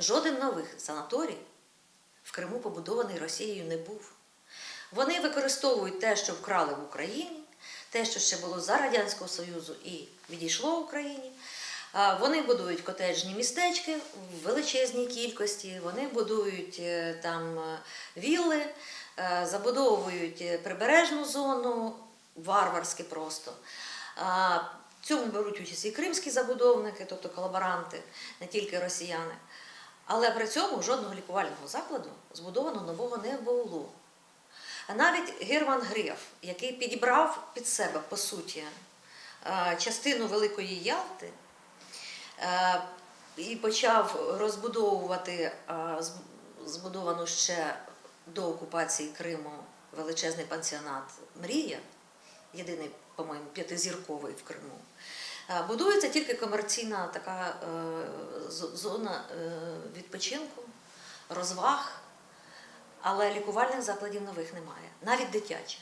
Жоден нових санаторій в Криму побудований Росією не був. Вони використовують те, що вкрали в Україні, те, що ще було за Радянського Союзу і відійшло Україні. Вони будують котеджні містечки в величезній кількості, вони будують е, там е, вілли, е, забудовують прибережну зону, варварськи просто. В цьому беруть участь і кримські забудовники, тобто колаборанти, не тільки росіяни. Але при цьому жодного лікувального закладу збудовано нового не було. А навіть Герман Греф, який підібрав під себе, по суті, е, частину Великої Ялти е, і почав розбудовувати е, збудовану ще до окупації Криму величезний пансіонат Мрія, єдиний, по-моєму, п'ятизірковий в Криму. Будується тільки комерційна така зона е, відпочинку, розваг, але лікувальних закладів нових немає, навіть дитячих.